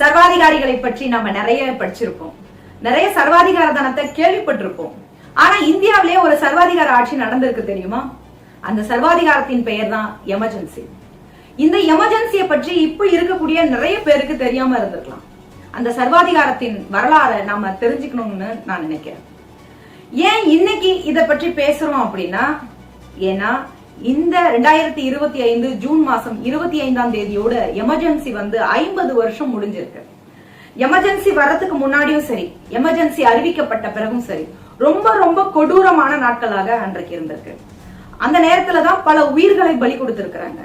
சர்வாதிகாரிகளை பற்றி நம்ம நிறைய படிச்சிருப்போம். நிறைய சர்வாதிகார தனத்தை கேள்விப்பட்டிருப்போம். ஆனா இந்தியாவிலே ஒரு சர்வாதிகார ஆட்சி நடந்திருக்கு தெரியுமா? அந்த சர்வாதிகாரத்தின் பெயர் தான் எமர்ஜென்சி. இந்த எமர்ஜென்சியை பற்றி இப்ப இருக்கக்கூடிய நிறைய பேருக்கு தெரியாம இருந்திருக்கலாம். அந்த சர்வாதிகாரத்தின் வரலாறை நாம தெரிஞ்சுக்கணும்னு நான் நினைக்கிறேன். ஏன் இன்னைக்கு இத பற்றி பேசுறோம் அப்படின்னா ஏன்னா இந்த ரெண்டாயிரத்தி இருபத்தி ஐந்து ஜூன் மாசம் இருபத்தி ஐந்தாம் தேதியோட எமர்ஜென்சி வந்து ஐம்பது வருஷம் முடிஞ்சிருக்கு. எமர்ஜென்சி வர்றதுக்கு முன்னாடியும் சரி எமர்ஜென்சி அறிவிக்கப்பட்ட பிறகும் சரி ரொம்ப ரொம்ப கொடூரமான நாட்களாக அன்றைக்கு இருந்திருக்கு. அந்த நேரத்துல தான் பல உயிர்களை பலி கொடுத்திருக்கிறாங்க.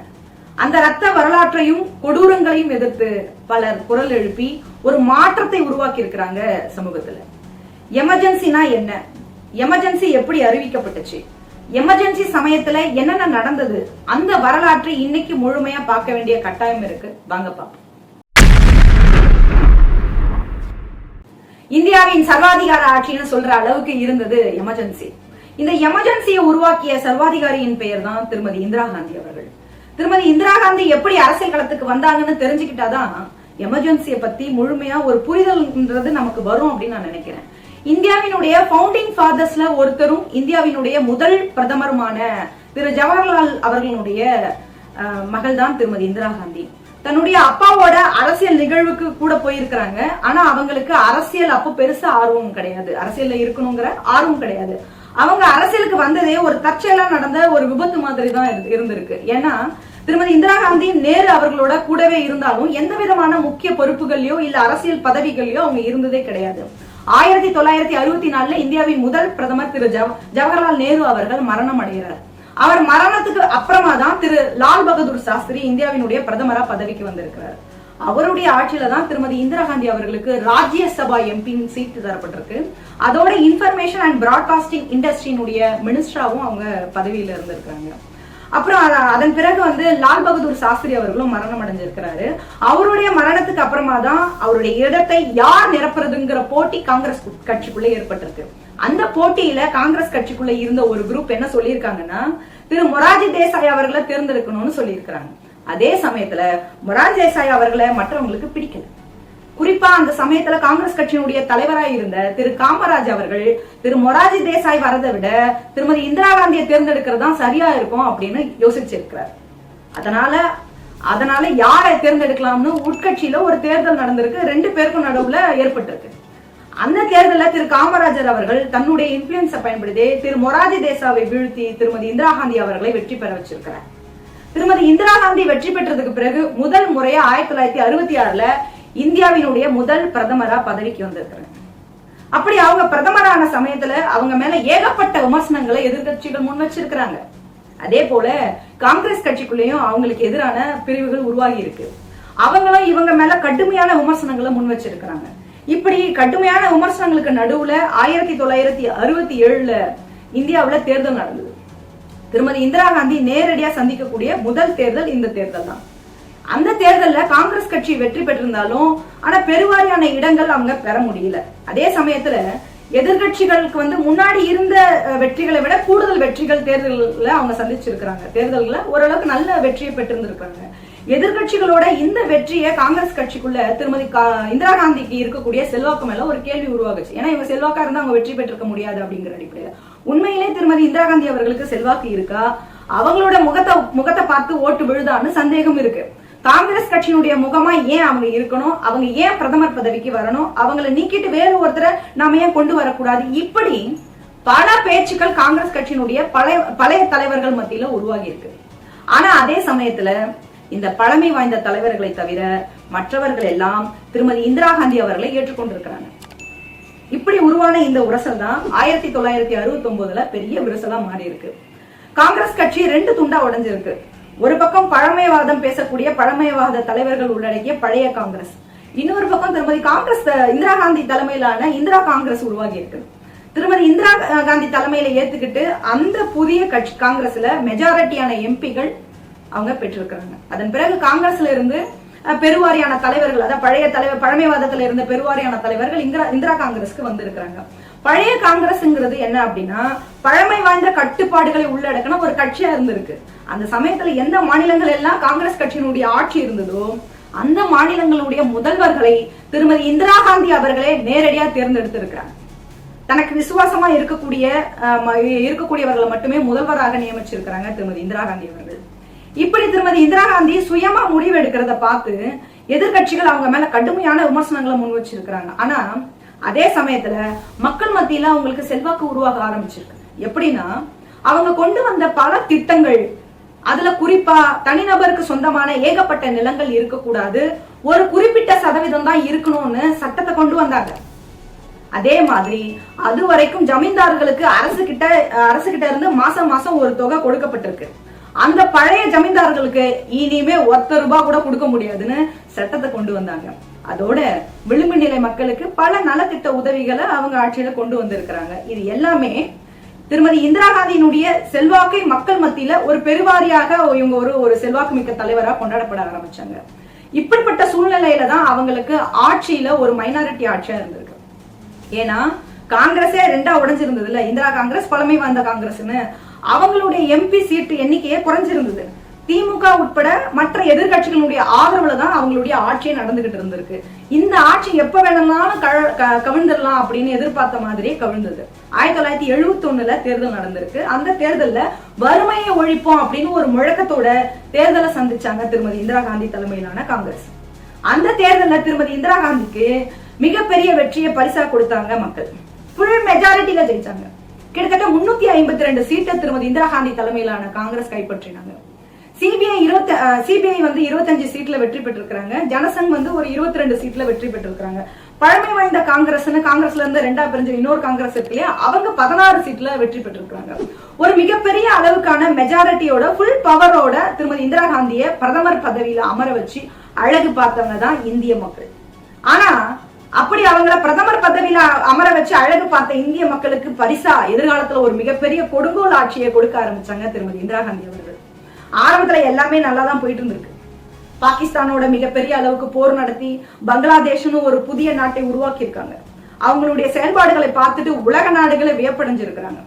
அந்த ரத்த வரலாற்றையும் கொடூரங்களையும் எதிர்த்து பலர் குரல் எழுப்பி ஒரு மாற்றத்தை உருவாக்கி இருக்கிறாங்க சமூகத்துல. எமர்ஜென்சினா என்ன? எமர்ஜென்சி எப்படி அறிவிக்கப்பட்டுச்சு? எமர்ஜென்சி சமயத்துல என்னென்ன நடந்தது? அந்த வரலாற்றை இன்னைக்கு முழுமையா பார்க்க வேண்டிய கட்டாயம் இருக்கு. வாங்க பாப்போம் இந்தியாவின் சர்வாதிகார ஆட்சின்னு சொல்ற அளவுக்கு இருந்தது எமர்ஜென்சி இந்த எமர்ஜென்சியை உருவாக்கிய சர்வாதிகாரியின் பெயர் தான் திருமதி இந்திரா காந்தி அவர்கள். திருமதி இந்திரா காந்தி எப்படி அரசியல் களத்துக்கு வந்தாங்கன்னு தெரிஞ்சுக்கிட்டாதான் எமர்ஜென்சியை பத்தி முழுமையா ஒரு புரிதல்ன்றது நமக்கு வரும் அப்படின்னு நான் நினைக்கிறேன். இந்தியாவினுடைய ஃபவுண்டிங் ஃபாதர்ஸ்ல ஒருத்தரும் இந்தியாவினுடைய முதல் பிரதமருமான திரு ஜவஹர்லால் அவர்களுடைய மகள் தான் திருமதி இந்திரா காந்தி. தன்னுடைய அப்பாவோட அரசியல் நிகழ்வுக்கு கூட போயிருக்கிறாங்க. ஆனா அவங்களுக்கு அரசியல் அப்போ பெருசா ஆர்வம் கிடையாது. அரசியல்ல இருக்கணுங்கிற ஆர்வம் கிடையாது. அவங்க அரசியலுக்கு வந்ததே ஒரு தற்செயலா நடந்த ஒரு விபத்து மாதிரி தான் இருந்திருக்கு. ஏன்னா திருமதி இந்திரா காந்தி நேரு அவர்களோட கூடவே இருந்தாலும் எந்த விதமான முக்கிய பொறுப்புகள்லயோ இல்ல அரசியல் பதவிகள்லயோ அவங்க இருந்ததே கிடையாது. ஆயிரத்தி தொள்ளாயிரத்தி அறுபத்தி நாலுல இந்தியாவின் முதல் பிரதமர் திரு ஜவ- ஜவஹர்லால் நேரு அவர்கள் மரணம் அடைகிறார் அவர் மரணத்துக்கு அப்புறமா தான் திரு லால் பகதூர் சாஸ்திரி இந்தியாவினுடைய பிரதமரா பதவிக்கு வந்திருக்கிறார். அவருடைய ஆட்சியில தான் திருமதி இந்திரா காந்தி அவர்களுக்கு ராஜ்யசபா எம்பின் சீட்டு தரப்பட்டிருக்கு. அதோட இன்ஃபர்மேஷன் அண்ட் பிராட்காஸ்டிங் இண்டஸ்ட்ரியினுடைய மினிஸ்டராவும் அவங்க பதவியில இருந்திருக்காங்க. அப்புறம் அதன் பிறகு வந்து லால் பகதூர் சாஸ்திரி அவர்களும் மரணம் அடைஞ்சிருக்கிறாரு. அவருடைய மரணத்துக்கு அப்புறமா தான் அவருடைய இடத்தை யார் நிரப்புறதுங்கிற போட்டி காங்கிரஸ் கட்சிக்குள்ளே கட்சிக்குள்ள ஏற்பட்டிருக்கு. அந்த போட்டியில காங்கிரஸ் கட்சிக்குள்ள இருந்த ஒரு குரூப் என்ன சொல்லியிருக்காங்கன்னா திரு மொராஜி தேசாய் அவர்களை தேர்ந்தெடுக்கணும்னு சொல்லியிருக்கிறாங்க. அதே சமயத்துல மொராஜி தேசாய் அவர்களை மற்றவங்களுக்கு பிடிக்கல. குறிப்பா அந்த சமயத்துல காங்கிரஸ் கட்சியினுடைய தலைவராய் இருந்த திரு காமராஜ் அவர்கள் திரு மொராஜி தேசாய் வரதை விட திருமதி இந்திரா காந்தியை தேர்ந்தெடுக்கிறது தான் சரியா இருக்கும் அப்படின்னு யோசிச்சிருக்கிறார். அதனால அதனால யாரை தேர்ந்தெடுக்கலாம்னு உட்கட்சியில ஒரு தேர்தல் நடந்திருக்கு. ரெண்டு பேருக்கும் நடுவுல ஏற்பட்டிருக்கு. அந்த தேர்தல்ல திரு காமராஜர் அவர்கள் தன்னுடைய இன்ஃபுளுன்ஸை பயன்படுத்தி திரு மொராஜி தேசாவை வீழ்த்தி திருமதி இந்திரா காந்தி அவர்களை வெற்றி பெற வச்சிருக்கிறார். திருமதி இந்திரா காந்தி வெற்றி பெற்றதுக்கு பிறகு முதல் முறையா ஆயிரத்தி தொள்ளாயிரத்தி அறுபத்தி ஆறுல இந்தியாவினுடைய முதல் பிரதமரா பதவிக்கு வந்திருக்கிறாங்க அப்படி அவங்க பிரதமரான சமயத்துல அவங்க மேல ஏகப்பட்ட விமர்சனங்களை எதிர்கட்சிகள் முன் வச்சிருக்கிறாங்க. அதே போல காங்கிரஸ் கட்சிக்குள்ளேயும் அவங்களுக்கு எதிரான பிரிவுகள் உருவாகி இருக்கு. அவங்களும் இவங்க மேல கடுமையான விமர்சனங்களை முன் வச்சிருக்கிறாங்க. இப்படி கடுமையான விமர்சனங்களுக்கு நடுவுல ஆயிரத்தி தொள்ளாயிரத்தி அறுபத்தி ஏழுல இந்தியாவுல தேர்தல் நடந்தது. திருமதி இந்திரா காந்தி நேரடியா சந்திக்கக்கூடிய முதல் தேர்தல் இந்த தேர்தல் தான். அந்த தேர்தல்ல காங்கிரஸ் கட்சி வெற்றி பெற்றிருந்தாலும் ஆனா பெருவாரியான இடங்கள் அவங்க பெற முடியல. அதே சமயத்துல எதிர்கட்சிகளுக்கு வந்து முன்னாடி இருந்த வெற்றிகளை விட கூடுதல் வெற்றிகள் தேர்தலில் அவங்க சந்திச்சிருக்கிறாங்க. தேர்தலில் ஓரளவுக்கு நல்ல வெற்றியை பெற்றிருந்திருக்காங்க எதிர்கட்சிகளோட இந்த வெற்றியை காங்கிரஸ் கட்சிக்குள்ள திருமதி கா- இந்திரா காந்திக்கு இருக்கக்கூடிய செல்வாக்கு மேல ஒரு கேள்வி உருவாகுச்சு. ஏன்னா இவங்க செல்வாக்கா இருந்தா அவங்க வெற்றி பெற்றிருக்க முடியாது அப்படிங்கிற அடிப்படையில. உண்மையிலே திருமதி இந்திரா காந்தி அவர்களுக்கு செல்வாக்கு இருக்கா? அவங்களோட முகத்தை முகத்தை பார்த்து ஓட்டு விழுதான்னு சந்தேகம் இருக்கு. காங்கிரஸ் கட்சியினுடைய முகமா ஏன் அவங்க இருக்கணும்? அவங்க ஏன் பிரதமர் பதவிக்கு வரணும்? அவங்களை நீக்கிட்டு வேறு ஒருத்தரை நாம ஏன் கொண்டு வரக்கூடாது? இப்படி பல பேச்சுக்கள் காங்கிரஸ் கட்சியினுடைய பழைய பழைய தலைவர்கள் மத்தியில உருவாகி இருக்கு. ஆனா அதே சமயத்துல இந்த பழமை வாய்ந்த தலைவர்களை தவிர மற்றவர்கள் எல்லாம் திருமதி இந்திரா காந்தி அவர்களை ஏற்றுக்கொண்டிருக்கிறாங்க. இப்படி உருவான இந்த உரசல் தான் ஆயிரத்தி தொள்ளாயிரத்தி அறுபத்தி ஒன்பதுல பெரிய விரசலா மாறி இருக்கு. காங்கிரஸ் கட்சி ரெண்டு துண்டா உடைஞ்சிருக்கு. ஒரு பக்கம் பழமைவாதம் பேசக்கூடிய பழமைவாத தலைவர்கள் உள்ளடக்கிய பழைய காங்கிரஸ். இன்னொரு பக்கம் திருமதி காங்கிரஸ் இந்திரா காந்தி தலைமையிலான இந்திரா காங்கிரஸ் உருவாகி இருக்கு திருமதி இந்திரா காந்தி தலைமையில ஏத்துக்கிட்டு அந்த புதிய கட்சி காங்கிரஸ்ல மெஜாரிட்டியான எம்பிகள் அவங்க பெற்றிருக்கிறாங்க. அதன் பிறகு காங்கிரஸ்ல இருந்து பெருவாரியான தலைவர்கள் அதாவது பழைய தலைவர் பழமைவாதத்துல இருந்த பெருவாரியான தலைவர்கள் இந்திரா இந்திரா காங்கிரஸ்க்கு வந்திருக்கிறாங்க. பழைய காங்கிரஸ்ங்கிறது என்ன அப்படின்னா பழமை வாய்ந்த கட்டுப்பாடுகளை உள்ளடக்கின ஒரு கட்சியா இருந்திருக்கு. அந்த சமயத்துல எந்த மாநிலங்கள் எல்லாம் காங்கிரஸ் கட்சியினுடைய ஆட்சி இருந்ததோ அந்த மாநிலங்களுடைய முதல்வர்களை திருமதி இந்திரா காந்தி அவர்களே நேரடியா தேர்ந்தெடுத்திருக்கிறாங்க. தனக்கு விசுவாசமா இருக்கக்கூடிய இருக்கக்கூடியவர்களை மட்டுமே முதல்வராக நியமிச்சிருக்கிறாங்க திருமதி இந்திரா காந்தி அவர்கள். இப்படி திருமதி இந்திரா காந்தி சுயமா முடிவு எடுக்கிறத பார்த்து எதிர்க்கட்சிகள் அவங்க மேல கடுமையான விமர்சனங்களை முன் வச்சிருக்கிறாங்க. ஆனா அதே சமயத்துல மக்கள் மத்தியில அவங்களுக்கு செல்வாக்கு உருவாக ஆரம்பிச்சிருக்கு. எப்படின்னா அவங்க கொண்டு வந்த பல திட்டங்கள் அதுல குறிப்பா தனிநபருக்கு சொந்தமான ஏகப்பட்ட நிலங்கள் இருக்கக்கூடாது ஒரு குறிப்பிட்ட சதவீதம் தான் இருக்கணும்னு சட்டத்தை கொண்டு வந்தாங்க. அதே மாதிரி அது வரைக்கும் ஜமீன்தார்களுக்கு அரசு கிட்ட அரசு கிட்ட இருந்து மாசம் மாசம் ஒரு தொகை கொடுக்கப்பட்டிருக்கு. அந்த பழைய ஜமீன்தார்களுக்கு இனிமே ஒத்த ரூபாய் கூட கொடுக்க முடியாதுன்னு சட்டத்தை கொண்டு வந்தாங்க. அதோட விளிம்பு நிலை மக்களுக்கு பல நலத்திட்ட உதவிகளை அவங்க ஆட்சியில கொண்டு வந்திருக்கிறாங்க. இது எல்லாமே திருமதி இந்திரா காந்தியினுடைய செல்வாக்கை மக்கள் மத்தியில ஒரு பெருவாரியாக இவங்க ஒரு ஒரு செல்வாக்கு மிக்க தலைவரா கொண்டாடப்பட ஆரம்பிச்சாங்க. இப்படிப்பட்ட சூழ்நிலையில தான் அவங்களுக்கு ஆட்சியில ஒரு மைனாரிட்டி ஆட்சியா இருந்திருக்கு. ஏன்னா காங்கிரஸே ரெண்டா உடைஞ்சிருந்ததுல இந்திரா காங்கிரஸ் பழமை வாய்ந்த காங்கிரஸ்னு. அவங்களுடைய எம்பி சீட்டு எண்ணிக்கையே குறைஞ்சிருந்தது. திமுக உட்பட மற்ற எதிர்க்கட்சிகளுடைய ஆதரவுல தான் அவங்களுடைய ஆட்சியே நடந்துகிட்டு இருந்திருக்கு. இந்த ஆட்சி எப்ப வேணும்னாலும் கழ- கவிழ்ந்துடலாம் அப்படின்னு எதிர்பார்த்த மாதிரியே கவிழ்ந்தது. ஆயிரத்தி தொள்ளாயிரத்தி எழுபத்தி ஒண்ணுல தேர்தல் நடந்திருக்கு. அந்த தேர்தல்ல வறுமையை ஒழிப்போம் அப்படின்னு ஒரு முழக்கத்தோட தேர்தலை சந்திச்சாங்க திருமதி இந்திரா காந்தி தலைமையிலான காங்கிரஸ். அந்த தேர்தல்ல திருமதி இந்திரா காந்திக்கு மிகப்பெரிய வெற்றியை பரிசா கொடுத்தாங்க மக்கள். ஃபுல் மெஜாரிட்டியில ஜெயிச்சாங்க. கிட்டத்தட்ட முன்னூத்தி ஐம்பத்தி ரெண்டு சீட்டை திருமதி இந்திரா காந்தி தலைமையிலான காங்கிரஸ் கைப்பற்றினாங்க. சிபிஐ இருபத்தி சிபிஐ வந்து இருபத்தஞ்சு சீட்ல வெற்றி பெற்றிருக்கிறாங்க. ஜனசங் வந்து ஒரு இருபத்தி ரெண்டு சீட்ல வெற்றி பெற்றிருக்கிறாங்க. பழமை வாய்ந்த காங்கிரஸ்னு காங்கிரஸ்ல இருந்து ரெண்டா பிரிஞ்ச இன்னொரு காங்கிரஸ் இருக்கு இல்லையா? அவங்க பதினாறு சீட்ல வெற்றி பெற்றிருக்காங்க ஒரு மிகப்பெரிய அளவுக்கான மெஜாரிட்டியோட ஃபுல் பவரோட திருமதி இந்திரா காந்தியை பிரதமர் பதவியில அமர வச்சு அழகு பார்த்தவங்க தான் இந்திய மக்கள். ஆனா அப்படி அவங்கள பிரதமர் பதவியில அமர வச்சு அழகு பார்த்த இந்திய மக்களுக்கு பரிசா எதிர்காலத்துல ஒரு மிகப்பெரிய கொடுங்கோல் ஆட்சியை கொடுக்க ஆரம்பிச்சாங்க திருமதி இந்திரா காந்தி அவர்கள். ஆரம்பத்துல எல்லாமே நல்லா தான் போயிட்டு இருந்திருக்கு பாகிஸ்தானோட மிகப்பெரிய அளவுக்கு போர் நடத்தி பங்களாதேஷ்னு ஒரு புதிய நாட்டை உருவாக்கி இருக்காங்க அவங்களுடைய செயல்பாடுகளை பார்த்துட்டு உலக நாடுகளை வியப்படைஞ்சிருக்கிறாங்க.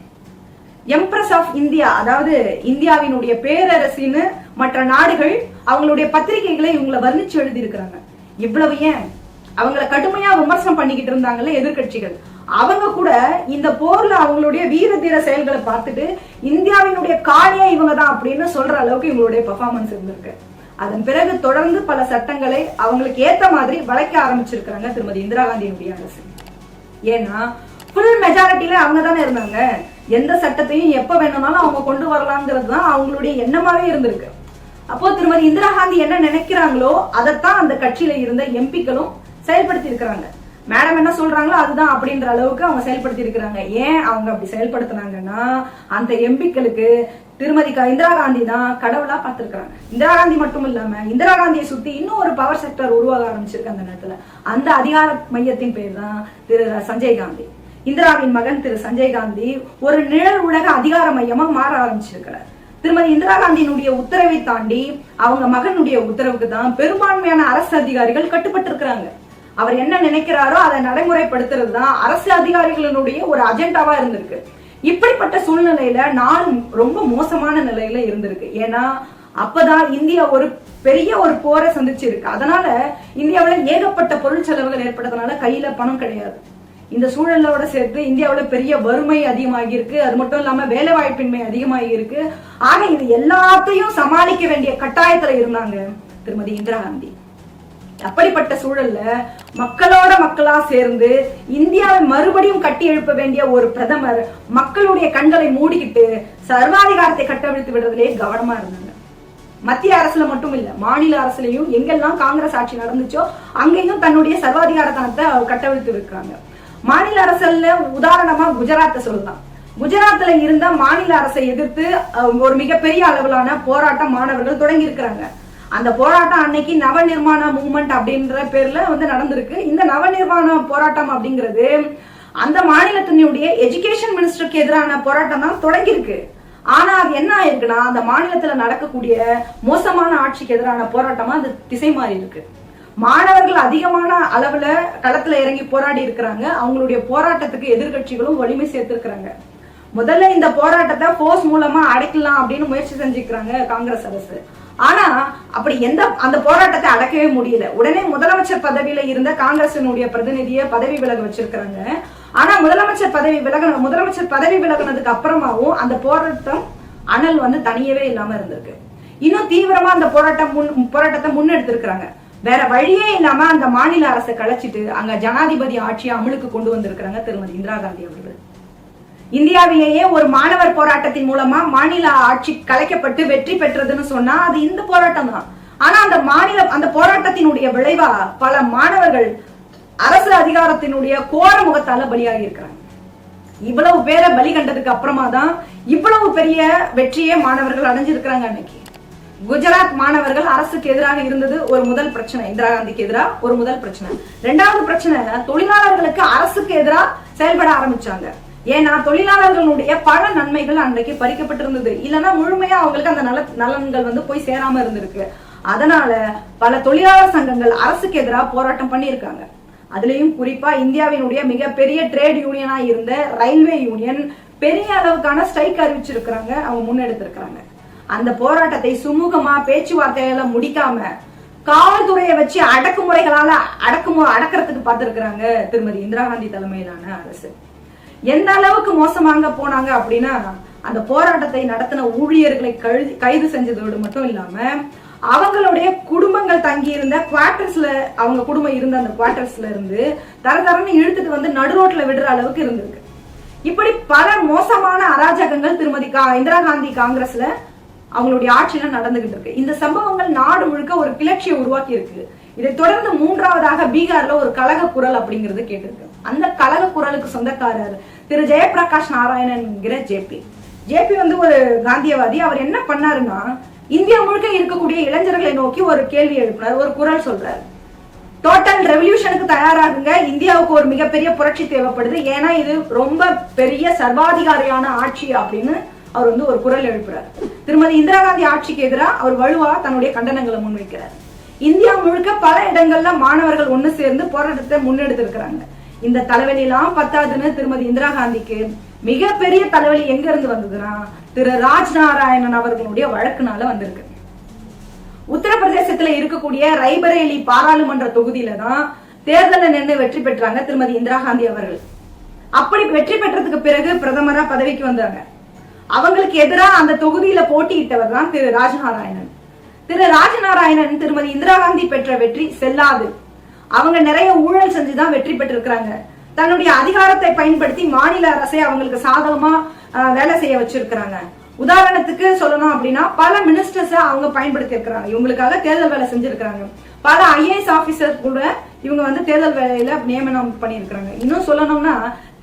எம்ப்ரஸ் ஆஃப் இந்தியா அதாவது இந்தியாவினுடைய பேரரசின்னு மற்ற நாடுகள் அவங்களுடைய பத்திரிகைகளை இவங்களை வர்ணிச்சு எழுதியிருக்கிறாங்க. இவ்வளவு ஏன்? அவங்களை கடுமையா விமர்சனம் பண்ணிக்கிட்டு இருந்தாங்கல்ல எதிர்க்கட்சிகள். அவங்க கூட இந்த போர்ல அவங்களுடைய வீர தீர செயல்களை பார்த்துட்டு இந்தியாவினுடைய காளியே இவங்க தான் அப்படின்னு சொல்ற அளவுக்கு இவங்களுடைய பர்ஃபார்மன்ஸ் இருந்திருக்கு. அதன் பிறகு தொடர்ந்து பல சட்டங்களை அவங்களுக்கு ஏத்த மாதிரி வளைக்க ஆரம்பிச்சிருக்கிறாங்க திருமதி இந்திரா காந்தியினுடைய அரசு. ஏன்னா ஃபுல் மெஜாரிட்டியில அவங்க தானே இருந்தாங்க. எந்த சட்டத்தையும் எப்ப வேணும்னாலும் அவங்க கொண்டு வரலாங்கிறது தான் அவங்களுடைய எண்ணமாவே இருந்திருக்கு. அப்போ திருமதி இந்திரா காந்தி என்ன நினைக்கிறாங்களோ அதைத்தான் அந்த கட்சியில இருந்த எம்பிக்களும் செயல்படுத்தி இருக்கிறாங்க மேடம் என்ன சொல்றாங்களோ அதுதான் அப்படின்ற அளவுக்கு அவங்க செயல்படுத்தி இருக்கிறாங்க. ஏன் அவங்க அப்படி செயல்படுத்தினாங்கன்னா அந்த எம்பிக்களுக்கு திருமதி இந்திரா காந்தி தான் கடவுளா பார்த்திருக்கிறாங்க. இந்திரா காந்தி மட்டும் இல்லாம இந்திரா காந்தியை சுத்தி இன்னும் ஒரு பவர் செக்டர் உருவாக ஆரம்பிச்சிருக்கு அந்த நேரத்துல. அந்த அதிகார மையத்தின் பேர் தான் திரு சஞ்சய் காந்தி. இந்திராவின் மகன் திரு சஞ்சய் காந்தி ஒரு நிழல் உலக அதிகார மையமா மாற ஆரம்பிச்சிருக்கிறார். திருமதி இந்திரா காந்தியினுடைய உத்தரவை தாண்டி அவங்க மகனுடைய உத்தரவுக்கு தான் பெரும்பான்மையான அரசு அதிகாரிகள் கட்டுப்பட்டிருக்கிறாங்க. அவர் என்ன நினைக்கிறாரோ அதை நடைமுறைப்படுத்துறது தான் அரசு அதிகாரிகளினுடைய ஒரு அஜெண்டாவா இருந்திருக்கு. இப்படிப்பட்ட சூழ்நிலையில நாடு ரொம்ப மோசமான நிலையில இருந்திருக்கு. ஏன்னா அப்பதான் இந்தியா ஒரு பெரிய ஒரு போரை சந்திச்சிருக்கு. அதனால இந்தியாவுல ஏகப்பட்ட பொருள் செலவுகள் ஏற்பட்டதுனால கையில பணம் கிடையாது. இந்த சூழலோட சேர்த்து இந்தியாவுல பெரிய வறுமை அதிகமாகி இருக்கு அது மட்டும் இல்லாம வேலை வாய்ப்பின்மை அதிகமாகி இருக்கு ஆக இது எல்லாத்தையும் சமாளிக்க வேண்டிய கட்டாயத்துல இருந்தாங்க திருமதி இந்திரா காந்தி. அப்படிப்பட்ட சூழல்ல மக்களோட மக்களா சேர்ந்து இந்தியாவை மறுபடியும் கட்டி எழுப்ப வேண்டிய ஒரு பிரதமர் மக்களுடைய கண்களை மூடிக்கிட்டு சர்வாதிகாரத்தை கட்டவிழ்த்து விடுறதுலயே கவனமா இருந்தாங்க. மத்திய அரசுல மட்டும் இல்ல மாநில அரசுலயும் எங்கெல்லாம் காங்கிரஸ் ஆட்சி நடந்துச்சோ அங்கேயும் தன்னுடைய சர்வாதிகாரத்தனத்தை கட்டவிழ்த்து இருக்காங்க மாநில அரசுல உதாரணமா குஜராத்தை சொல்லலாம். குஜராத்ல இருந்த மாநில அரசை எதிர்த்து ஒரு மிகப்பெரிய அளவிலான போராட்டம் மாணவர்கள் தொடங்கி இருக்கிறாங்க அந்த போராட்டம் அன்னைக்கு நவ நிர்மாண மூவ்மெண்ட் அப்படின்ற பேர்ல வந்து நடந்திருக்கு. இந்த நவ நிர்மாண போராட்டம் அப்படிங்கிறது அந்த மாநிலத்தினுடைய எஜுகேஷன் மினிஸ்டருக்கு எதிரான போராட்டம் தான் தொடங்கியிருக்கு. ஆனா அது என்ன ஆயிருக்குன்னா அந்த மாநிலத்துல நடக்கக்கூடிய மோசமான ஆட்சிக்கு எதிரான போராட்டமா அது திசை மாறி இருக்கு மாணவர்கள் அதிகமான அளவுல களத்துல இறங்கி போராடி இருக்கிறாங்க. அவங்களுடைய போராட்டத்துக்கு எதிர்க்கட்சிகளும் வலிமை சேர்த்திருக்கிறாங்க. முதல்ல இந்த போராட்டத்தை போர்ஸ் மூலமா அடைக்கலாம் அப்படின்னு முயற்சி செஞ்சுக்கிறாங்க காங்கிரஸ் அரசு. ஆனா அப்படி எந்த அந்த போராட்டத்தை அடக்கவே முடியல. உடனே முதலமைச்சர் பதவியில இருந்த காங்கிரசினுடைய பிரதிநிதியை பதவி விலக வச்சிருக்கிறாங்க. ஆனா முதலமைச்சர் பதவி விலக முதலமைச்சர் பதவி விலகினதுக்கு அப்புறமாவும் அந்த போராட்டம் அனல் வந்து தனியவே இல்லாம இருந்திருக்கு. இன்னும் தீவிரமா அந்த போராட்டம் முன் போராட்டத்தை முன்னெடுத்திருக்கிறாங்க. வேற வழியே இல்லாம அந்த மாநில அரசை கலைச்சிட்டு அங்க ஜனாதிபதி ஆட்சியை அமலுக்கு கொண்டு வந்திருக்கிறாங்க திருமதி இந்திரா காந்தி அவர்கள். இந்தியாவிலேயே ஒரு மாணவர் போராட்டத்தின் மூலமா மாநில ஆட்சி கலைக்கப்பட்டு வெற்றி பெற்றதுன்னு சொன்னா அது இந்த போராட்டம் தான். ஆனா அந்த மாநில அந்த போராட்டத்தினுடைய விளைவா பல மாணவர்கள் அரசு அதிகாரத்தினுடைய கோர முகத்தால பலியாகி இருக்கிறாங்க. இவ்வளவு பேரை பலி கண்டதுக்கு அப்புறமா தான் இவ்வளவு பெரிய வெற்றியே மாணவர்கள் அடைஞ்சிருக்கிறாங்க அன்னைக்கு. குஜராத் மாணவர்கள் அரசுக்கு எதிராக இருந்தது ஒரு முதல் பிரச்சனை இந்திரா காந்திக்கு எதிராக ஒரு முதல் பிரச்சனை. ரெண்டாவது பிரச்சனை தொழிலாளர்களுக்கு அரசுக்கு எதிராக செயல்பட ஆரம்பிச்சாங்க. ஏன்னா தொழிலாளர்களுடைய பல நன்மைகள் அன்றைக்கு பறிக்கப்பட்டிருந்தது. இல்லைன்னா முழுமையா அவங்களுக்கு அந்த நல நலன்கள் வந்து போய் சேராம இருந்திருக்கு. அதனால பல தொழிலாளர் சங்கங்கள் அரசுக்கு எதிராக போராட்டம் பண்ணியிருக்காங்க. அதுலயும் குறிப்பா இந்தியாவினுடைய மிகப்பெரிய ட்ரேட் யூனியனா இருந்த ரயில்வே யூனியன் பெரிய அளவுக்கான ஸ்ட்ரைக் அறிவிச்சிருக்கிறாங்க அவங்க முன்னெடுத்திருக்கிறாங்க. அந்த போராட்டத்தை சுமூகமா பேச்சுவார்த்தைகளை முடிக்காம காவல்துறையை வச்சு அடக்குமுறைகளால அடக்குமு அடக்கிறதுக்கு பார்த்திருக்கிறாங்க திருமதி இந்திரா காந்தி தலைமையிலான அரசு. எந்த அளவுக்கு மோசமாக போனாங்க அப்படின்னா அந்த போராட்டத்தை நடத்தின ஊழியர்களை கழு- கைது செஞ்சதோடு மட்டும் இல்லாம அவங்களுடைய குடும்பங்கள் தங்கி இருந்த குவார்டர்ஸ்ல அவங்க குடும்பம் இருந்த அந்த குவார்டர்ஸ்ல இருந்து தர தரன்னு இழுத்துட்டு வந்து நடு ரோட்ல விடுற அளவுக்கு இருந்திருக்கு. இப்படி பல மோசமான அராஜகங்கள் திருமதி கா- இந்திரா காந்தி காங்கிரஸ்ல அவங்களுடைய ஆட்சியில நடந்துகிட்டு இருக்கு. இந்த சம்பவங்கள் நாடு முழுக்க ஒரு கிளர்ச்சியை உருவாக்கி இருக்கு இதை தொடர்ந்து மூன்றாவதாக பீகார்ல ஒரு கழக குரல் அப்படிங்கிறது கேட்டிருக்கு. அந்த கழக குரலுக்கு சொந்தக்காரர் திரு ஜெயபிரகாஷ் நாராயணன் என்கிற ஜேபி ஜேபி வந்து ஒரு காந்தியவாதி. அவர் என்ன பண்ணாருன்னா இந்தியா முழுக்க இருக்கக்கூடிய இளைஞர்களை நோக்கி ஒரு கேள்வி எழுப்பினார் ஒரு குரல் சொல்றாரு. டோட்டல் ரெவல்யூஷனுக்கு தயாராகுங்க. இந்தியாவுக்கு ஒரு மிகப்பெரிய புரட்சி தேவைப்படுது. ஏன்னா இது ரொம்ப பெரிய சர்வாதிகாரியான ஆட்சி அப்படின்னு அவர் வந்து ஒரு குரல் எழுப்புறாரு. திருமதி இந்திரா காந்தி ஆட்சிக்கு எதிராக அவர் வலுவா தன்னுடைய கண்டனங்களை முன்வைக்கிறார். இந்தியா முழுக்க பல இடங்கள்ல மாணவர்கள் ஒண்ணு சேர்ந்து போராட்டத்தை முன்னெடுத்திருக்கிறாங்க. இந்த தலைவலி எல்லாம் பத்தாதுன்னு திருமதி இந்திரா காந்திக்கு மிகப்பெரிய தலைவலி எங்க இருந்து வந்ததுன்னா திரு ராஜ் நாராயணன் அவர்களுடைய வழக்குனால வந்திருக்கு. உத்தரப்பிரதேசத்துல இருக்கக்கூடிய ரைபரேலி பாராளுமன்ற தொகுதியில தான் தேர்தலில் நின்று வெற்றி பெற்றாங்க திருமதி இந்திரா காந்தி அவர்கள். அப்படி வெற்றி பெற்றதுக்கு பிறகு பிரதமரா பதவிக்கு வந்தாங்க. அவங்களுக்கு எதிராக அந்த தொகுதியில போட்டியிட்டவர் தான் திரு ராஜநாராயணன். திரு ராஜநாராயணன் திருமதி இந்திரா காந்தி பெற்ற வெற்றி செல்லாது. அவங்க நிறைய ஊழல் செஞ்சுதான் வெற்றி பெற்றிருக்கிறாங்க. தன்னுடைய அதிகாரத்தை பயன்படுத்தி மாநில அரசை அவங்களுக்கு சாதகமா வேலை செய்ய வச்சிருக்கிறாங்க. உதாரணத்துக்கு சொல்லணும் அப்படின்னா பல மினிஸ்டர்ஸ் அவங்க பயன்படுத்தி இருக்கிறாங்க இவங்களுக்காக தேர்தல் வேலை செஞ்சிருக்கிறாங்க. பல ஐஏஎஸ் ஆபீசர் கூட இவங்க வந்து தேர்தல் வேலையில நியமனம் பண்ணியிருக்கிறாங்க. இன்னும் சொல்லணும்னா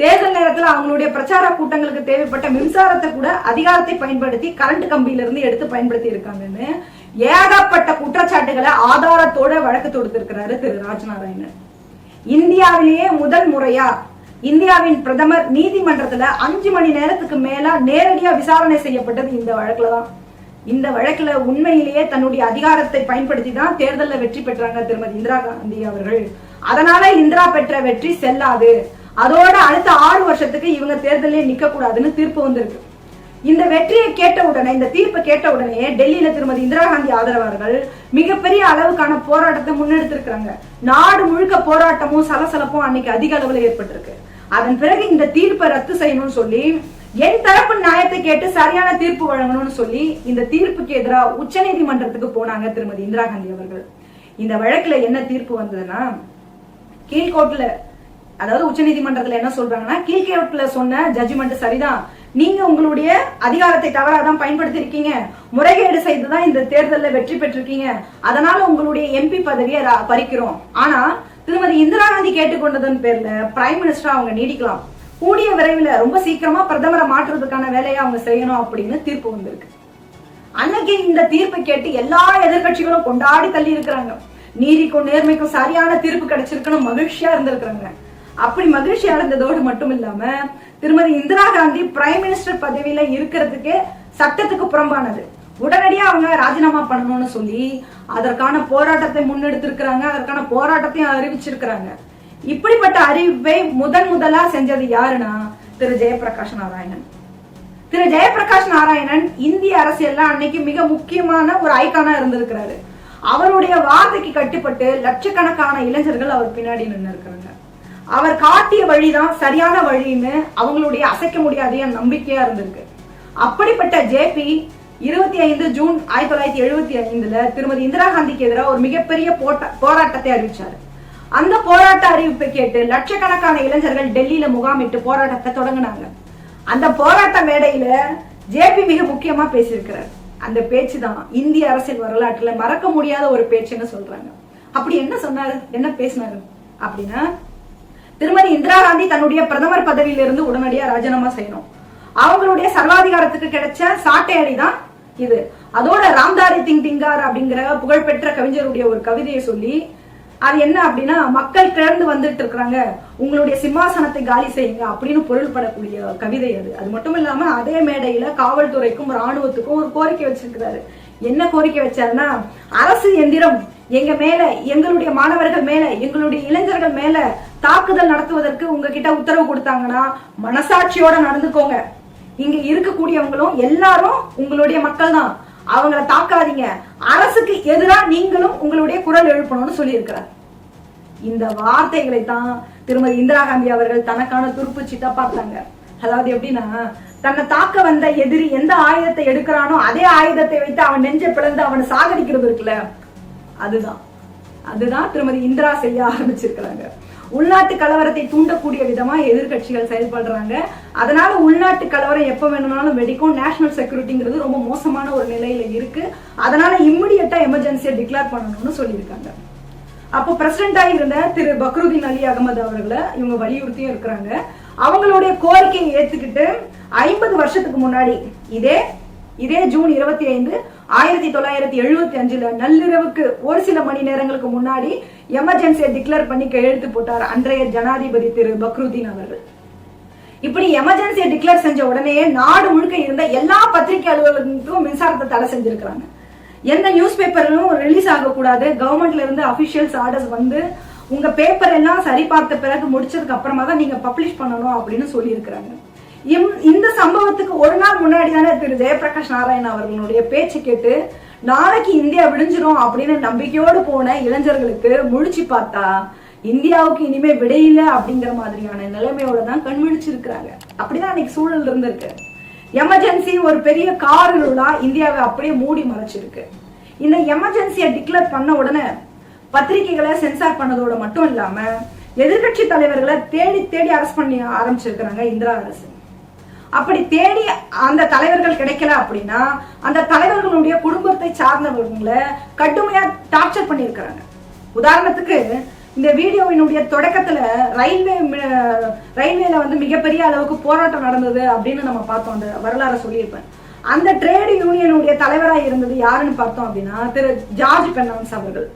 தேர்தல் நேரத்துல அவங்களுடைய பிரச்சார கூட்டங்களுக்கு தேவைப்பட்ட மின்சாரத்தை கூட அதிகாரத்தை பயன்படுத்தி கரண்ட் கம்பியில இருந்து எடுத்து பயன்படுத்தி இருக்காங்கன்னு ஏகப்பட்ட குற்றச்சாட்டுகளை ஆதாரத்தோட வழக்கு தொடுத்திருக்கிறாரு திரு ராஜ்நாராயணன். இந்தியாவிலேயே முதல் முறையா இந்தியாவின் பிரதமர் நீதிமன்றத்துல அஞ்சு மணி நேரத்துக்கு மேல நேரடியா விசாரணை செய்யப்பட்டது இந்த வழக்குல தான். இந்த வழக்குல உண்மையிலேயே தன்னுடைய அதிகாரத்தை பயன்படுத்தி தான் தேர்தலில் வெற்றி பெற்றாங்க திருமதி இந்திரா காந்தி அவர்கள். அதனால இந்திரா பெற்ற வெற்றி செல்லாது. அதோட அடுத்த ஆறு வருஷத்துக்கு இவங்க தேர்தலே நிக்க கூடாதுன்னு தீர்ப்பு வந்திருக்கு. இந்த வெற்றியை கேட்ட உடனே இந்த தீர்ப்பை கேட்ட உடனே டெல்லியில திருமதி இந்திரா காந்தி ஆதரவாளர்கள் மிகப்பெரிய அளவுக்கான போராட்டத்தை முன்னெடுத்திருக்கிறாங்க. நாடு முழுக்க போராட்டமும் சலசலப்பும் அன்னைக்கு அதிக அளவுல ஏற்பட்டிருக்கு. அதன் பிறகு இந்த தீர்ப்பை ரத்து செய்யணும்னு சொல்லி என் தரப்பு நியாயத்தை கேட்டு சரியான தீர்ப்பு வழங்கணும்னு சொல்லி இந்த தீர்ப்புக்கு எதிராக உச்சநீதிமன்றத்துக்கு போனாங்க திருமதி இந்திரா காந்தி அவர்கள். இந்த வழக்குல என்ன தீர்ப்பு வந்ததுன்னா கீழ்கோர்ட்ல அதாவது உச்சநீதிமன்றத்துல என்ன சொல்றாங்கன்னா கீழ்கோர்ட்ல சொன்ன ஜட்ஜ்மெண்ட் சரிதான். நீங்க உங்களுடைய அதிகாரத்தை தவறாதான் பயன்படுத்தி இருக்கீங்க முறைகேடு செய்துதான் இந்த தேர்தல்ல வெற்றி பெற்றிருக்கீங்க. அதனால உங்களுடைய எம்பி பதவியை பறிக்கிறோம். ஆனா திருமதி இந்திரா காந்தி கேட்டுக்கொண்டதன் பேர்ல பிரைம் மினிஸ்டர் அவங்க நீடிக்கலாம். கூடிய விரைவில் ரொம்ப சீக்கிரமா பிரதமரை மாற்றுறதுக்கான வேலையை அவங்க செய்யணும் அப்படின்னு தீர்ப்பு வந்திருக்கு. அன்னைக்கு இந்த தீர்ப்பை கேட்டு எல்லா எதிர்க்கட்சிகளும் கொண்டாடி தள்ளி இருக்கிறாங்க. நீதிக்கும் நேர்மைக்கும் சரியான தீர்ப்பு கிடைச்சிருக்குன்னு மகிழ்ச்சியா இருந்திருக்கிறாங்க. அப்படி மகிழ்ச்சியா அடைந்ததோடு மட்டும் இல்லாம திருமதி இந்திரா காந்தி பிரைம் மினிஸ்டர் பதவியில இருக்கிறதுக்கு சட்டத்துக்கு புறம்பானது. உடனடியாக அவங்க ராஜினாமா பண்ணணும்னு சொல்லி அதற்கான போராட்டத்தை முன்னெடுத்திருக்கிறாங்க அதற்கான போராட்டத்தையும் அறிவிச்சிருக்கிறாங்க. இப்படிப்பட்ட அறிவிப்பை முதன் முதலா செஞ்சது யாருன்னா திரு ஜெயபிரகாஷ் நாராயணன். திரு ஜெயபிரகாஷ் நாராயணன் இந்திய அரசியல்ல அன்னைக்கு மிக முக்கியமான ஒரு ஐக்கானா இருந்திருக்கிறாரு. அவருடைய வார்த்தைக்கு கட்டுப்பட்டு லட்சக்கணக்கான இளைஞர்கள் அவர் பின்னாடி நின்று இருக்கிறாங்க அவர் காட்டிய வழிதான் சரியான வழின்னு அவங்களுடைய அசைக்க முடியாத நம்பிக்கையா இருந்திருக்கு. அப்படிப்பட்ட ஜேபி இருபத்தி ஐந்து ஜூன் ஆயிரத்தி தொள்ளாயிரத்தி எழுபத்தி ஐந்துல திருமதி இந்திரா காந்திக்கு எதிராக ஒரு மிகப்பெரிய போட்ட- போராட்டத்தை அறிவிச்சாரு. அந்த போராட்ட அறிவிப்பை கேட்டு லட்சக்கணக்கான இளைஞர்கள் டெல்லியில முகாமிட்டு போராட்டத்தை தொடங்கினாங்க. அந்த போராட்ட மேடையில ஜேபி மிக முக்கியமா பேசியிருக்கிறார். அந்த பேச்சு தான் இந்திய அரசியல் வரலாற்றுல மறக்க முடியாத ஒரு பேச்சுன்னு சொல்றாங்க. அப்படி என்ன சொன்னாரு? என்ன பேசினாரு? அப்படின்னா திருமதி இந்திரா காந்தி தன்னுடைய பிரதமர் பதவியிலிருந்து உடனடியா ராஜினாமா செய்யணும். அவங்களுடைய சர்வாதிகாரத்துக்கு கிடைச்ச சாட்டை அடிதான் இது. அதோட ராம்தாரி திங் திங்கார் அப்படிங்கிற புகழ்பெற்ற கவிஞருடைய ஒரு கவிதையை சொல்லி அது என்ன அப்படின்னா மக்கள் கிளர்ந்து வந்துட்டு இருக்கிறாங்க. உங்களுடைய சிம்மாசனத்தை காலி செய்யுங்க அப்படின்னு பொருள்படக்கூடிய கவிதை அது. அது மட்டும் இல்லாம அதே மேடையில காவல்துறைக்கும் ராணுவத்துக்கும் ஒரு கோரிக்கை வச்சிருக்கிறாரு. என்ன கோரிக்கை வச்சாருன்னா அரசு எந்திரம் எங்க மேல எங்களுடைய மாணவர்கள் மேல எங்களுடைய இளைஞர்கள் மேல தாக்குதல் நடத்துவதற்கு உங்ககிட்ட உத்தரவு கொடுத்தாங்கன்னா மனசாட்சியோட நடந்துக்கோங்க. இங்க இருக்கக்கூடியவங்களும் எல்லாரும் உங்களுடைய மக்கள் தான். அவங்கள தாக்காதீங்க. அரசுக்கு எதிராக நீங்களும் உங்களுடைய குரல் எழுப்பணும்னு சொல்லியிருக்கிறார். இந்த வார்த்தைகளை தான் திருமதி இந்திரா காந்தி அவர்கள் தனக்கான துருப்பு சீட்டா பார்த்தாங்க அதாவது எப்படின்னா தன்னை தாக்க வந்த எதிரி எந்த ஆயுதத்தை எடுக்கிறானோ அதே ஆயுதத்தை வைத்து அவன் நெஞ்ச பிளந்து அவனை சாகடிக்கிறது இருக்குல்ல அதுதான். அதுதான் திருமதி இந்திரா செய்ய ஆரம்பிச்சிருக்கிறாங்க. உள்நாட்டு கலவரத்தை தூண்டக்கூடிய விதமா எதிர்கட்சிகள் செயல்படுறாங்க. அதனால உள்நாட்டு கலவரம் எப்ப வேணும்னாலும் வெடிக்கும். நேஷனல் செக்யூரிட்டிங்கிறது ரொம்ப மோசமான ஒரு நிலையில இருக்கு. அதனால இம்மிடியட்டா எமர்ஜென்சியை டிக்ளேர் பண்ணணும்னு சொல்லியிருக்காங்க. அப்போ பிரசிடண்டாக இருந்த திரு பக்ருதீன் அலி அகமது அவர்களை இவங்க வலியுறுத்தியும் இருக்கிறாங்க. அவங்களுடைய கோரிக்கையை ஏத்துக்கிட்டு ஐம்பது வருஷத்துக்கு முன்னாடி இதே இதே ஜூன் இருபத்தி ஐந்து ஆயிரத்தி தொள்ளாயிரத்தி எழுபத்தி அஞ்சுல நள்ளிரவுக்கு ஒரு சில மணி நேரங்களுக்கு முன்னாடி எமர்ஜென்சியை டிக்ளேர் பண்ணி கையெழுத்து போட்டார் அன்றைய ஜனாதிபதி திரு பக்ருதீன் அவர்கள். இப்படி எமர்ஜென்சியை டிக்ளேர் செஞ்ச உடனே நாடு முழுக்க இருந்த எல்லா பத்திரிகை அலுவலகத்துக்கும் மின்சாரத்தை தடை செஞ்சிருக்கிறாங்க. எந்த நியூஸ் பேப்பரும் ரிலீஸ் ஆகக்கூடாது. கவர்மெண்ட்ல இருந்து அபிஷியல்ஸ் ஆர்டர்ஸ் வந்து உங்க பேப்பர் எல்லாம் சரி பார்த்த பிறகு முடிச்சதுக்கு அப்புறமா தான் நீங்க பப்ளிஷ் பண்ணணும் அப்படின்னு சொல்லியிருக்கிறாங்க. இம்- இந்த சம்பவத்துக்கு ஒரு நாள் முன்னாடி தானே திரு ஜெயபிரகாஷ் நாராயண் அவர்களுடைய பேச்சு கேட்டு நாளைக்கு இந்தியா விடிஞ்சிரும் அப்படின்னு நம்பிக்கையோடு போன இளைஞர்களுக்கு முழிச்சு பார்த்தா இந்தியாவுக்கு இனிமே விடையில அப்படிங்கிற மாதிரியான நிலைமையோட தான் கண் விழிச்சிருக்கிறாங்க அப்படிதான் அன்னைக்கு சூழல் இருந்திருக்கு. எமர்ஜென்சி ஒரு பெரிய காரிருளா இந்தியாவை அப்படியே மூடி மறைச்சிருக்கு. இந்த எமர்ஜென்சியை டிக்ளேர் பண்ண உடனே பத்திரிகைகளை சென்சார் பண்ணதோட மட்டும் இல்லாம எதிர்க்கட்சி தலைவர்களை தேடி தேடி அரசு பண்ணி ஆரம்பிச்சிருக்கிறாங்க இந்திரா அரசு. அப்படி தேடி அந்த தலைவர்கள் கிடைக்கல அப்படின்னா அந்த தலைவர்களுடைய குடும்பத்தை சார்ந்தவர்களை கடுமையா டார்ச்சர் பண்ணியிருக்கிறாங்க. உதாரணத்துக்கு இந்த வீடியோவினுடைய தொடக்கத்துல ரயில்வே ரயில்வேல வந்து மிகப்பெரிய அளவுக்கு போராட்டம் நடந்தது அப்படின்னு நம்ம பார்த்தோம். அந்த வரலாறு சொல்லியிருப்பேன். அந்த ட்ரேட் யூனியனுடைய தலைவராக இருந்தது யாருன்னு பார்த்தோம் அப்படின்னா திரு ஜார்ஜ் பெர்னான்ஸ் அவர்கள்.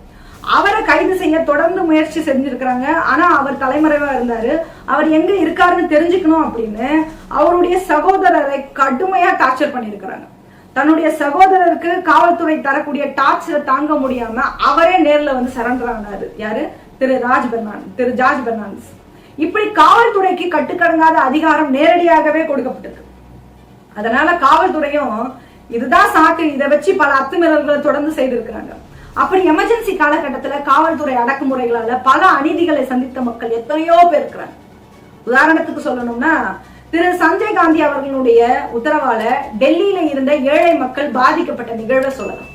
அவரை கைது செய்ய தொடர்ந்து முயற்சி செஞ்சிருக்கிறாங்க. ஆனா அவர் தலைமறைவா இருந்தாரு. அவர் எங்க இருக்காருன்னு தெரிஞ்சுக்கணும் அப்படின்னு அவருடைய சகோதரரை கடுமையா டார்ச்சர் பண்ணியிருக்கிறாங்க தன்னுடைய சகோதரருக்கு காவல்துறை தரக்கூடிய டார்ச்சரை தாங்க முடியாம அவரே நேர்ல வந்து சரண்டர் ஆனாரு. யாரு? திரு ராஜ் பெர்னான் திரு ஜார்ஜ் பெர்னான்ஸ். இப்படி காவல்துறைக்கு கட்டுக்கடங்காத அதிகாரம் நேரடியாகவே கொடுக்கப்பட்டது. அதனால காவல்துறையும் இதுதான் சாக்கு இதை வச்சு பல அத்துமீறல்களை தொடர்ந்து செய்திருக்கிறாங்க. அப்படி எமர்ஜென்சி காலகட்டத்துல காவல்துறை அடக்குமுறைகளால பல அநீதிகளை சந்தித்த மக்கள் எத்தனையோ பேர் இருக்கிறாங்க. உதாரணத்துக்கு சொல்லணும்னா திரு சஞ்சய் காந்தி அவர்களுடைய உத்தரவால டெல்லியில இருந்த ஏழை மக்கள் பாதிக்கப்பட்ட நிகழ்வை சொல்லலாம்.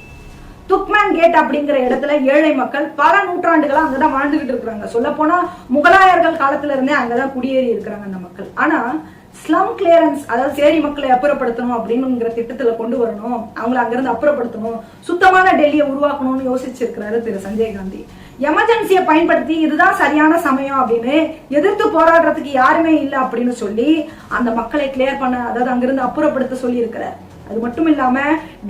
துக்மேன் கேட் அப்படிங்கிற இடத்துல ஏழை மக்கள் பல நூற்றாண்டுகளா அங்கதான் வாழ்ந்துகிட்டு இருக்கிறாங்க. சொல்ல போனா முகலாயர்கள் காலத்துல இருந்தே அங்கதான் குடியேறி இருக்கிறாங்க அந்த மக்கள். ஆனா ஸ்லம் கிளியரன்ஸ் அதாவது சேரி மக்களை அப்புறப்படுத்தணும் அப்படின்னுங்கிற திட்டத்துல கொண்டு வரணும். அவங்களை அங்கிருந்து அப்புறப்படுத்தணும். சுத்தமான டெல்லியை உருவாக்கணும்னு யோசிச்சிருக்கிறாரு திரு சஞ்சய் காந்தி. எமர்ஜென்சியை பயன்படுத்தி இதுதான் சரியான சமயம் அப்படின்னு எதிர்த்து போராடுறதுக்கு யாருமே இல்லை அப்படின்னு சொல்லி அந்த மக்களை கிளியர் பண்ண அதாவது அங்கிருந்து அப்புறப்படுத்த சொல்லி இருக்கிறார் அது மட்டும் இல்லாம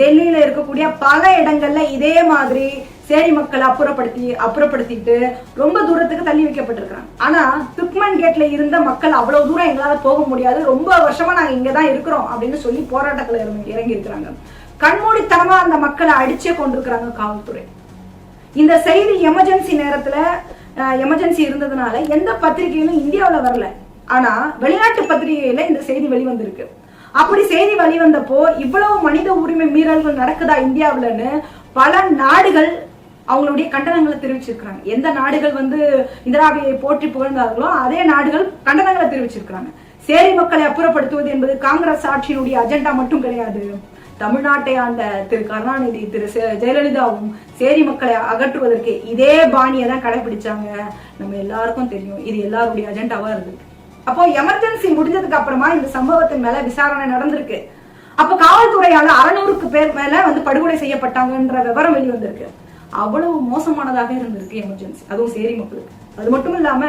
டெல்லியில இருக்கக்கூடிய பல இடங்கள்ல இதே மாதிரி சேரி மக்களை அப்புறப்படுத்தி அப்புறப்படுத்திட்டு ரொம்ப தூரத்துக்கு தள்ளி வைக்கப்பட்டிருக்கிறாங்க. ஆனா துக்மன் கேட்ல இருந்த மக்கள் அவ்வளவு தூரம் எங்களால போக முடியாது. ரொம்ப வருஷமா நாங்க இங்கதான் இருக்கிறோம் அப்படின்னு சொல்லி போராட்டத்துல இறங்கி இறங்கி இருக்கிறாங்க கண்மூடித்தனமா அந்த மக்களை அடிச்சே கொண்டிருக்கிறாங்க காவல்துறை. இந்த செய்தி எமர்ஜென்சி நேரத்துல எமர்ஜென்சி இருந்ததுனால எந்த பத்திரிகையிலும் இந்தியாவுல வரல. ஆனா வெளிநாட்டு பத்திரிகையில இந்த செய்தி வெளிவந்திருக்கு. அப்படி செய்தி வெளிவந்தப்போ இவ்வளவு மனித உரிமை மீறல்கள் நடக்குதா இந்தியாவுலன்னு பல நாடுகள் அவங்களுடைய கண்டனங்களை தெரிவிச்சிருக்கிறாங்க. எந்த நாடுகள் வந்து இந்திராவியை போற்றி புகழ்ந்தார்களோ அதே நாடுகள் கண்டனங்களை தெரிவிச்சிருக்கிறாங்க. சேரி மக்களை அப்புறப்படுத்துவது என்பது காங்கிரஸ் ஆட்சியினுடைய அஜெண்டா மட்டும் கிடையாது. தமிழ்நாட்டை ஆண்ட திரு கருணாநிதி திரு ஜெயலலிதாவும் சேரி மக்களை அகற்றுவதற்கு இதே பாணியை தான் கடைபிடிச்சாங்க. நம்ம எல்லாருக்கும் தெரியும். இது எல்லாருடைய அஜெண்டாவா இருக்கு. அப்போ எமர்ஜென்சி முடிஞ்சதுக்கு அப்புறமா இந்த சம்பவத்தின் மேல விசாரணை நடந்திருக்கு. அப்ப காவல்துறையால அறநூறுக்கு பேர் மேல வந்து படுகொலை செய்யப்பட்டாங்கன்ற விவரம் வெளிவந்திருக்கு. அவ்வளவு மோசமானதாக இருந்திருக்கு எமர்ஜென்சி அதுவும் சேரி மக்களுக்கு அது மட்டும் இல்லாம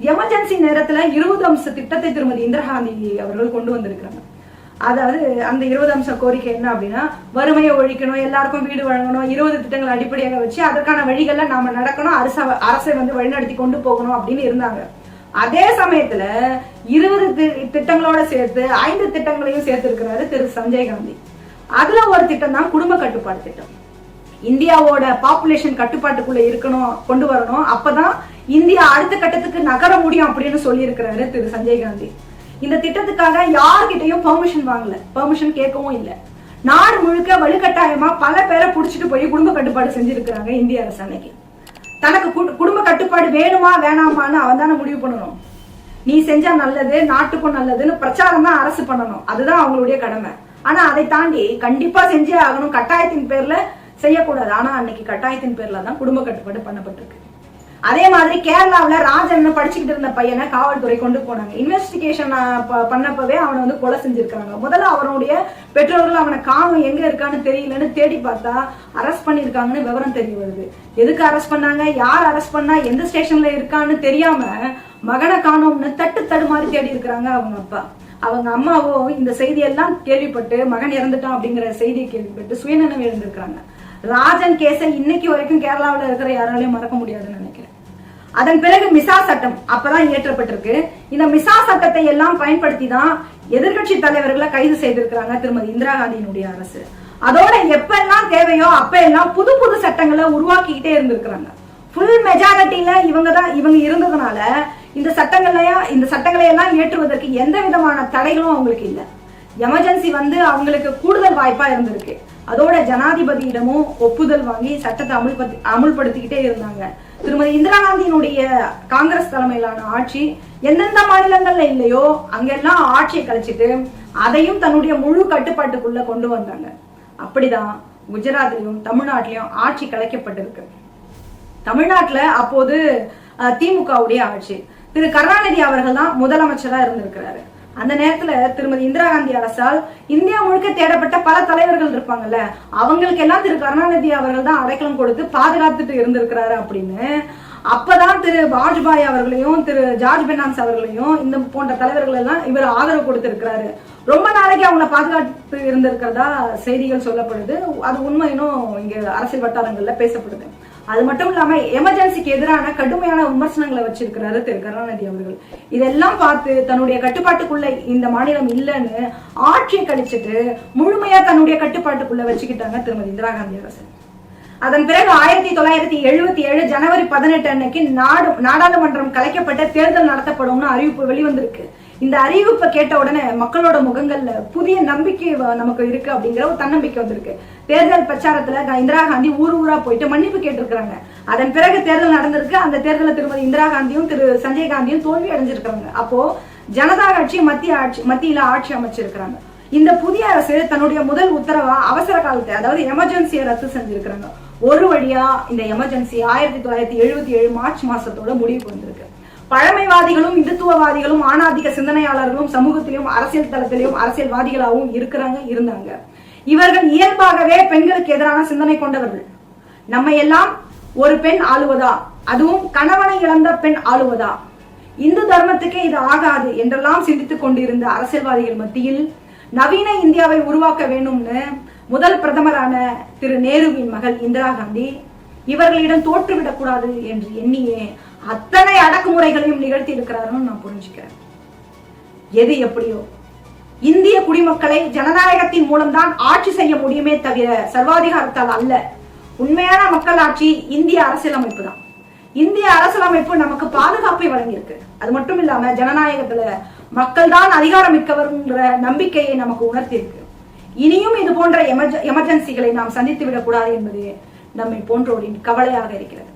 எமர்ஜென்சி நேரத்துல இருபது அம்ச திட்டத்தை திருமதி இந்திரா காந்தி அவர்கள் கொண்டு வந்திருக்கிறாங்க. அதாவது அந்த இருபது அம்ச கோரிக்கை என்ன அப்படின்னா வறுமையை ஒழிக்கணும் எல்லாருக்கும் வீடு வழங்கணும் இருபது திட்டங்களை அடிப்படையாக வச்சு அதற்கான வழிகள்ல நாம நடக்கணும் அரச அரசை வந்து வழிநடத்தி கொண்டு போகணும் அப்படின்னு இருந்தாங்க. அதே சமயத்துல இருபது தி- திட்டங்களோட சேர்த்து ஐந்து திட்டங்களையும் சேர்த்திருக்கிறாரு திரு சஞ்சய் காந்தி. அதுல ஒரு திட்டம் தான் குடும்ப கட்டுப்பாடு திட்டம். இந்தியாவோட பாப்புலேஷன் கட்டுப்பாட்டுக்குள்ள இருக்கணும் கொண்டு வரணும். அப்பதான் இந்தியா அடுத்த கட்டத்துக்கு நகர முடியும் அப்படின்னு சொல்லியிருக்கிறாரு திரு சஞ்சய் காந்தி. இந்த திட்டத்துக்காக யார்கிட்டயும் பெர்மிஷன் வாங்கல. பெர்மிஷன் கேட்கவும் இல்லை. நாடு முழுக்க வலுக்கட்டாயமா பல பேரை புடிச்சிட்டு போய் குடும்ப கட்டுப்பாடு செஞ்சிருக்கிறாங்க இந்திய அரசு அன்னைக்கு. தனக்கு குடும்ப கட்டுப்பாடு வேணுமா வேணாமான்னு அவன் தானே முடிவு பண்ணணும். நீ செஞ்சா நல்லது நாட்டுக்கும் நல்லதுன்னு பிரச்சாரம் தான் அரசு பண்ணணும். அதுதான் அவங்களுடைய கடமை. ஆனா அதை தாண்டி கண்டிப்பா செஞ்சே ஆகணும். கட்டாயத்தின் பேர்ல செய்யக்கூடாது. ஆனா அன்னைக்கு கட்டாயத்தின் பேர்ல தான் குடும்ப கட்டுப்பாடு பண்ணப்பட்டிருக்கு. அதே மாதிரி கேரளாவில் ராஜன் படிச்சுக்கிட்டு இருந்த பையனை காவல்துறை கொண்டு போனாங்க. இன்வெஸ்டிகேஷன் பண்ணப்பவே அவனை வந்து கொலை செஞ்சிருக்காங்க முதல்ல அவனுடைய பெற்றோர்கள் அவனை காணும் எங்க இருக்கான்னு தெரியலன்னு தேடி பார்த்தா அரெஸ்ட் பண்ணியிருக்காங்கன்னு விவரம் தெரிய வருது. எதுக்கு அரெஸ்ட் பண்ணாங்க? யார் அரெஸ்ட் பண்ணா எந்த ஸ்டேஷன்ல இருக்கான்னு தெரியாம மகனை காணோம்னு தட்டு தடுமாறி தேடி இருக்கிறாங்க அவங்க அப்பா. அவங்க அம்மாவோ இந்த செய்தியெல்லாம் கேள்விப்பட்டு மகன் இறந்துட்டான் அப்படிங்கிற செய்தியை கேள்விப்பட்டு சுயநலம் எழுந்திருக்கிறாங்க ராஜன் கேஸை இன்னைக்கு வரைக்கும் கேரளாவுல இருக்கிற யாராலையும் மறக்க முடியாதுன்னு நினைக்கிறேன். அதன் பிறகு மிசா சட்டம் அப்பதான் இயற்றப்பட்டிருக்கு. இந்த மிசா சட்டத்தை எல்லாம் பயன்படுத்தி தான் எதிர்க்கட்சி தலைவர்களை கைது செய்திருக்கிறாங்க திருமதி இந்திரா காந்தியினுடைய அரசு. அதோட எப்பெல்லாம் தேவையோ அப்ப எல்லாம் புது புது சட்டங்களை உருவாக்கிக்கிட்டே இருந்திருக்கிறாங்க. ஃபுல் மெஜாரிட்டியில இவங்க தான் இவங்க இருந்ததுனால இந்த சட்டங்களையா இந்த சட்டங்களை எல்லாம் ஏற்றுவதற்கு எந்த விதமான தடைகளும் அவங்களுக்கு இல்லை. எமர்ஜென்சி வந்து அவங்களுக்கு கூடுதல் வாய்ப்பா இருந்திருக்கு. அதோட ஜனாதிபதியிடமும் ஒப்புதல் வாங்கி சட்டத்தை அமுல்படுத்தி அமுல்படுத்திக்கிட்டே இருந்தாங்க. திருமதி இந்திரா காந்தியினுடைய காங்கிரஸ் தலைமையிலான ஆட்சி எந்தெந்த மாநிலங்கள்ல இல்லையோ அங்கெல்லாம் ஆட்சியை கழிச்சிட்டு அதையும் தன்னுடைய முழு கட்டுப்பாட்டுக்குள்ள கொண்டு வந்தாங்க. அப்படிதான் குஜராத்லயும் தமிழ்நாட்டிலையும் ஆட்சி கலைக்கப்பட்டிருக்கு. தமிழ்நாட்டுல அப்போது திமுகவுடைய ஆட்சி. திரு. கருணாநிதி அவர்கள் தான் முதலமைச்சரா இருந்திருக்கிறாரு. அந்த நேரத்துல திருமதி இந்திரா காந்தி அரசால் இந்தியா முழுக்க தேடப்பட்ட பல தலைவர்கள் இருப்பாங்கல்ல அவங்களுக்கு எல்லாம் திரு கருணாநிதி அவர்கள் தான் அடைக்கலம் கொடுத்து பாதுகாத்துட்டு இருந்திருக்கிறாரு அப்படின்னு. அப்பதான் திரு வாஜ்பாய் அவர்களையும் திரு ஜார்ஜ் பெர்னான்ஸ் அவர்களையும் இந்த போன்ற தலைவர்கள் எல்லாம் இவர் ஆதரவு கொடுத்திருக்கிறாரு. ரொம்ப நாளைக்கு அவங்கள பாதுகாத்து இருந்திருக்கிறதா செய்திகள் சொல்லப்படுது. அது உண்மையினும் இங்க அரசியல் வட்டாரங்கள்ல பேசப்படுது. அது மட்டும் இல்லாம எமர்ஜென்சிக்கு எதிரான கடுமையான விமர்சனங்களை வச்சிருக்கிறாரு திரு கருணாநிதி அவர்கள். இதெல்லாம் பார்த்து தன்னுடைய கட்டுப்பாட்டுக்குள்ள இந்த மாநிலம் இல்லைன்னு ஆட்சியை கழிச்சிட்டு முழுமையா தன்னுடைய கட்டுப்பாட்டுக்குள்ள வச்சுக்கிட்டாங்க திருமதி இந்திரா காந்தி அரசு. அதன் பிறகு ஆயிரத்தி தொள்ளாயிரத்தி எழுபத்தி ஏழு ஜனவரி பதினெட்டு அன்னைக்கு நாடு நாடாளுமன்றம் கலைக்கப்பட்ட தேர்தல் நடத்தப்படும்னு அறிவிப்பு வெளிவந்திருக்கு. இந்த அறிவிப்பை கேட்ட உடனே மக்களோட முகங்கள்ல புதிய நம்பிக்கை நமக்கு இருக்கு அப்படிங்கிற ஒரு தன்னம்பிக்கை வந்திருக்கு. தேர்தல் பிரச்சாரத்துல இந்திரா காந்தி ஊர் ஊரா போயிட்டு மன்னிப்பு கேட்டிருக்கிறாங்க. அதன் பிறகு தேர்தல் நடந்திருக்கு. அந்த தேர்தலில் திருமதி இந்திரா காந்தியும் திரு சஞ்சய் காந்தியும் தோல்வி அடைஞ்சிருக்கிறாங்க. அப்போ ஜனதா கட்சி மத்திய ஆட்சி மத்தியில ஆட்சி அமைச்சிருக்கிறாங்க. இந்த புதிய அரசு தன்னுடைய முதல் உத்தரவா அவசர காலத்தை அதாவது எமர்ஜென்சியை ரத்து செஞ்சிருக்கிறாங்க. ஒரு வழியா இந்த எமர்ஜென்சி ஆயிரத்தி தொள்ளாயிரத்தி எழுபத்தி ஏழு மார்ச் மாசத்தோட முடிவுக்கு வந்திருக்கு. பழமைவாதிகளும் இந்துத்துவவாதிகளும் ஆணாதிக்க சிந்தனையாளர்களும் சமூகத்திலும் அரசியல் தளத்திலும் அரசியல்வாதிகளாகவும் இருக்கிறாங்க இருந்தாங்க. இவர்கள் இயல்பாகவே பெண்களுக்கு எதிரான சிந்தனை கொண்டவர்கள். நம்ம எல்லாம் ஒரு பெண் ஆளுவதா? அதுவும் கணவனை இழந்த பெண் ஆளுவதா? இந்து தர்மத்துக்கே இது ஆகாது என்றெல்லாம் சிந்தித்துக் கொண்டிருந்த அரசியல்வாதிகள் மத்தியில் நவீன இந்தியாவை உருவாக்க வேண்டும்னு முதல் பிரதமரான திரு நேருவின் மகள் இந்திரா காந்தி இவர்களிடம் தோற்றுவிடக் கூடாது என்று எண்ணியே அத்தனை அடக்குமுறைகளையும் நிகழ்த்தி இருக்கிறாருன்னு நான் புரிஞ்சுக்கிறேன். எது எப்படியோ. இந்திய குடிமக்களை ஜனநாயகத்தின் மூலம்தான் ஆட்சி செய்ய முடியுமே தவிர சர்வாதிகாரத்தால் அல்ல. உண்மையான மக்களாட்சி இந்திய அரசியலமைப்பு தான். இந்திய அரசியலமைப்பு நமக்கு பாதுகாப்பை வழங்கியிருக்கு. அது மட்டும் இல்லாம ஜனநாயகத்துல மக்கள் தான் அதிகாரம் நம்பிக்கையை நமக்கு உணர்த்தியிருக்கு. இனியும் இது போன்ற எமர்ஜென்சிகளை நாம் சந்தித்து விடக்கூடாது என்பது நம்மை போன்றோரின் கவலையாக இருக்கிறது.